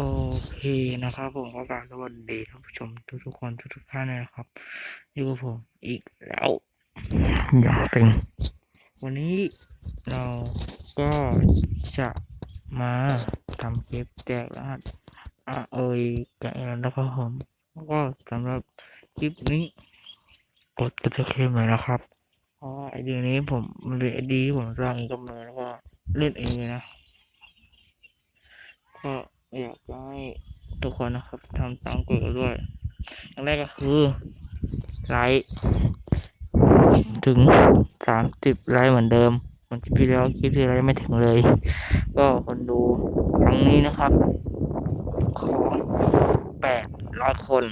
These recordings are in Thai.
โอเคนะครับผมก็กราบสวัสดีท่านผู้ชมทุกทุกๆคนทุกทุกๆท่านเลยนะครับอยู่กับผมอีกแล้วอย่างเป็นวันนี้เราก็จะมาทำคลิปแจกรหัสอะเอ่ยกันแล้วนะครับผมแล้วก็สำหรับคลิปนี้ กดกระเทียมเลยนะครับเพราะว่าไอเดียนี้ผมมันเป็นไอเดียที่ผมสร้างเองกับมือแล้วก็เล่นเองเลยนะก็ อยากให้ทุกคนนะครับทำตามกฎกันด้วยอย่างแรกก็คือไลค์ถึงสามสิบไลค์เหมือนเดิมเหมือนคลิปที่แล้วคลิปที่แล้วไม่ถึงเลย ก็คนดูครั้งนี้นะครับ ขอแปดร้อยคน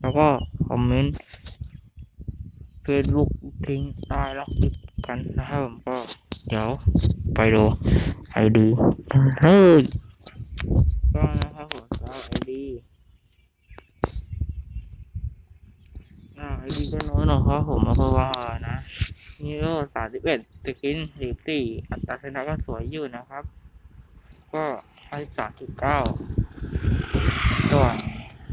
แล้วก็คอมเมนต์เฟซบุ๊กทิ้งใต้แล้วคลิปกันนะครับผมก็เดี๋ยวไปดูไอดีกันเลย ก็นะครับผมแล้วไอดีอ่าไอดีก็น้อยหน่อยครับผมเพราะว่านะนี่ก็สามสิบเอ็ดตะกินสี่สี่อัตราชนะก็สวยอยู่นะครับ ก็ให้สามสิบเก้าส่วน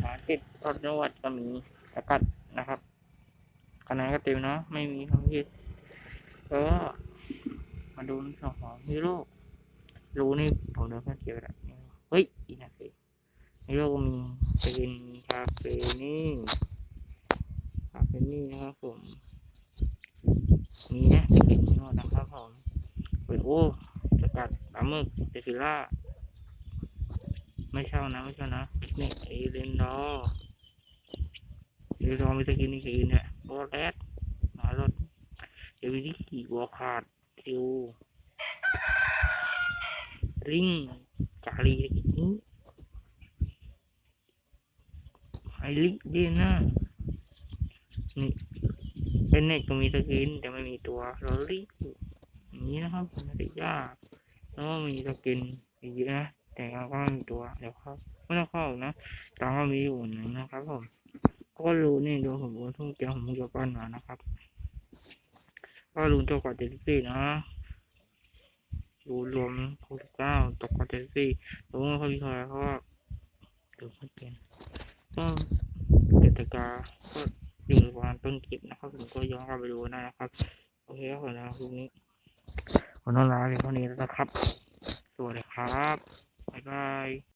สามสิบต้นจังหวัดก็มีประกัดนะครับคะแนนก็เต็มเนาะไม่มีคำคิดก็มาดูในส่วนของฮีโร่รู้นี่ผมเดินแค่เกี่ยวกับ เฮ้ยอีกนะสิในโลกมีเป็นคาเฟนี่คาเฟนี่นะครับผมมีนะจะกินนวดนะครับผมเปิดโอ้สกัดปลาหมึกเจฟิล่าไม่เช่านะไม่เช่านะนี่เอเลนดอร์เอเลนดอร์มีสกินนี่กินเนี่ยโบแรดหมารถเดวิดี้ขี่วอลคาร์ดคิว ริงจารีสกินนี้ไอริเดีน่านี่เป็นเน็ตก็มีสกิน แต่ไม่มีตัวลอรี่อย่างนี้นะครับไม่ได้ยากแล้วก็มีสกินอีกเยอะนะแต่เราก็ไม่มีตัวเดี๋ยวครับไม่ต้องเข้านะตามก็มีอยู่หนึ่งนะครับผมก็รู้นี่ดูผมบนทุ่งเกียวผมจะปั้นมานะครับ ก็รู้ตัวกว่าเจ็ดสิฟี่นะ รู้รวมหกสิบเก้าตกคอนเจ็ดสิบสี่รู้ว่าเขาวิเคราะห์เพราะว่าเดูไม่เปลี่ยนก็เกติกาก็อยู่ประมาณต้นคลิปนะครับผมก็ย้อนกลับไปดูนะครับโอเคครับผมนะพรุ่งนี้ผมต้องลาเพียงเท่านี้แล้วนะครับสวัสดีครับบ๊ายบาย